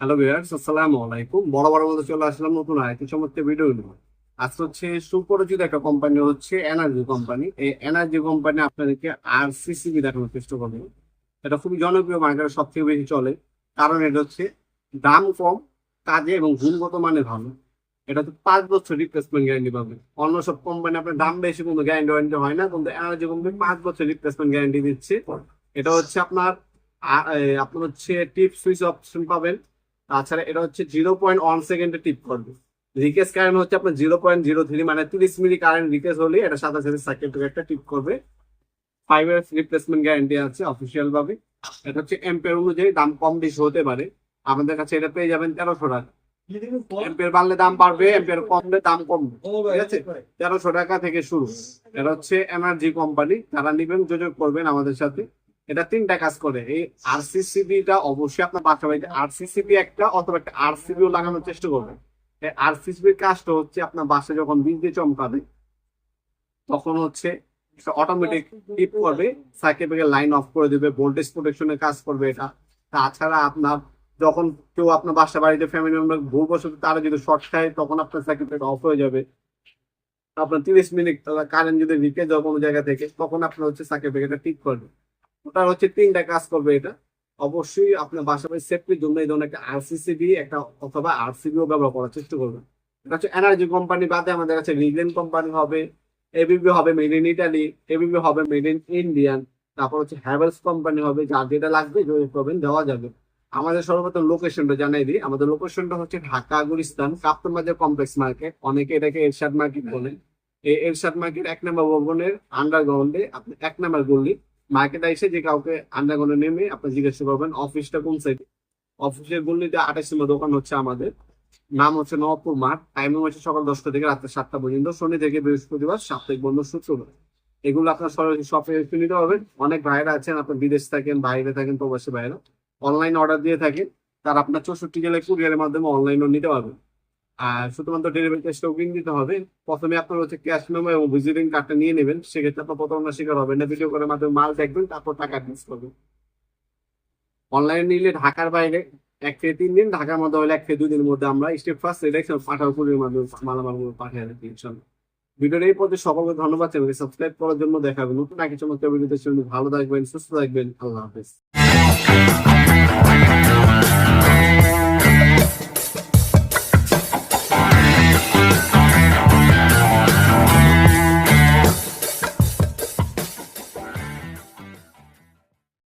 Hello viewers আসসালামু আলাইকুম। বড় বড় মধ্যে চলে আসলাম নতুন আরেকটি চমৎকার ভিডিও নিয়ে। আজকে হচ্ছে সুপরিচিত একটা কোম্পানি হচ্ছে এনার্জি কোম্পানি এই এনার্জি কোম্পানি আপনাদেরকে আর সিসিবি দেখানোর চেষ্টা করবে। এটা খুবই জনপ্রিয় মার্কেটে সব থেকে বেশি চলে। কারণ এটা হচ্ছে দাম কম, কাজে এবং গুণগত মানে ভালো। এটা তো পাঁচ বছর রিপ্লেসমেন্ট গ্যারান্টি পাবে। অন্য সব কোম্পানি আপনার দাম বেশি, কিন্তু গ্যারান্টি ওয়ারেন্টি হয় না। কিন্তু এনার্জি কোম্পানি পাঁচ বছর রিপ্লেসমেন্ট গ্যারান্টি দিচ্ছে। এটা হচ্ছে আপনার আপনার হচ্ছে টিপ সুইচ অপশন পাবেন। তাছাড়া এটা হচ্ছে জিরো পয়েন্ট ওয়ান সেকেন্ডে টিপ করবে। রিকেস কারেন্ট হচ্ছে আপনার জিরো পয়েন্ট জিরো থ্রি মানে তিরিশ মিলি কারেন্ট রিকেস হলে এটা সাথে সাথে সার্কিট একটা টিপ করবে। ফাইভ ইয়ার্স রিপ্লেসমেন্ট গ্যারান্টি আছে অফিসিয়াল ভাবে। এটা হচ্ছে এম্পের অনুযায়ী দাম কম বেশি হতে পারে। আমাদের কাছে এটা পেয়ে যাবেন তেরোশো টাকা। এম্পের বাড়লে দাম বাড়বে এম্পের কমলে দাম কমবে। ঠিক আছে? তেরোশো টাকা থেকে শুরু। এটা হচ্ছে এনার্জি কোম্পানি তারা নিবেন যোগাযোগ করবেন আমাদের সাথে। এটা তিনটা কাজ করে। এই আরসিসিবি টা অবশ্যই আপনার বাসা বাড়িতে আরসিসিবি একটা অথবা একটা আরসিবিও লাগানোর চেষ্টা করবেন আরসিসিবির কাজটা হচ্ছে আপনার বাসায় যখন বিজলি চমকাবে, তখন হচ্ছে অটোমেটিক টিপ করবে সার্কিট ব্রেকার লাইন অফ করে দিবে ভোল্টেজ প্রোটেকশনের কাজ করবে এটা। তাছাড়া আপনার যখন কেউ আপনার বাসা বাড়িতে ফ্যামিলি মেম্বার ভুল ভূবশত তারা যদি শর্ট খায়, তখন আপনার সার্কিট অফ হয়ে যাবে। আপনার তিরিশ মিনিট কারেন্ট যদি লিকেজ হয় কোনো জায়গা থেকে, তখন আপনার হচ্ছে সার্কিট ব্রেকারটা ঠিক করবে। ওটা হচ্ছে তিনটা কাজ করবে এটা। অবশ্যই আপনার বাসা বাড়ির সেফটির জন্য এই ধরনের একটা আরসিসিবি একটা অথবা আরসিবিও ব্যবহার করার চেষ্টা করবেন। এটা হচ্ছে এনার্জি কোম্পানি বাদে আমাদের কাছে রিগেন কোম্পানি হবে এবিবি হবে মেড ইন ইটালি এবিবি হবে মেড ইন ইন্ডিয়ান তারপর হচ্ছে হ্যাভেলস কোম্পানি হবে, যার যেটা লাগবে যোগাযোগ করবেন, দেওয়া যাবে। আমাদের সর্বপ্রথম লোকেশনটা জানাই দিই। আমাদের লোকেশনটা হচ্ছে ঢাকা, গুলিস্তান কাপ্তন বাজার কমপ্লেক্স মার্কেট অনেকে এটাকে এরশাদ মার্কেট বলে। এই এরশাদ মার্কেট এক নম্বর ভবনের আন্ডারগ্রাউন্ডে আপনি এক নম্বর গল্লি মার্কেটে এসে যে কাউকে আন্ডারগ্রাউন্ডে নেমে আপনি জিজ্ঞাসা করবেন, অফিসটা কোন সাইডে অফিসের গল্লিতে আঠাশ নম্বর দোকান হচ্ছে আমাদের। নাম হচ্ছে নবপুর মাঠ টাইমিং হচ্ছে সকাল দশটা থেকে রাত্রে সাতটা পর্যন্ত, শনি থেকে বৃহস্পতিবার সাপ্তাহিক বন্ধ শুক্রবার এগুলো আপনার সরাসরি শপে এসে নিতে পারবেন অনেক ভাইরা আছেন, আপনার বিদেশ থাকেন, বাইরে থাকেন, প্রবাসী ভাইরা অনলাইন অর্ডার দিয়ে থাকেন, তার আপনার চৌষট্টি জেলায় কুরিয়ারের মাধ্যমে অনলাইনও নিতে পারবেন আর শুধুমাত্র ডেলিভারি বুকিং দিতে হবে। প্রথমে আপনার হচ্ছে ক্যাশ মেমো এবং ভিজিটিং কার্ডটা নিয়ে নেবেন। সেক্ষেত্রে আপনার প্রতারণার শিকার হবে না। ভিডিও করে মাধ্যমে মাল দেখবেন, তারপর টাকা অ্যাডভান্স করবেন। অনলাইনে নিলে ঢাকার বাইরে এক থেকে তিন দিন, ঢাকার মধ্যে হলে এক থেকে দুই দিনের মধ্যে আমরা স্টেপ ফার্স্ট সিলেকশন পাঠার কুরিয়ার মাধ্যমে মালামালগুলো পাঠিয়ে রাখি ইনশাল্লাহ ভিডিওর এই পথে সকলকে ধন্যবাদ চ্যানেলকে সাবস্ক্রাইব করার জন্য দেখাবেন নতুন একই চমৎকার ভিডিওতে ভালো থাকবেন, সুস্থ থাকবেন। আল্লাহ হাফেজ।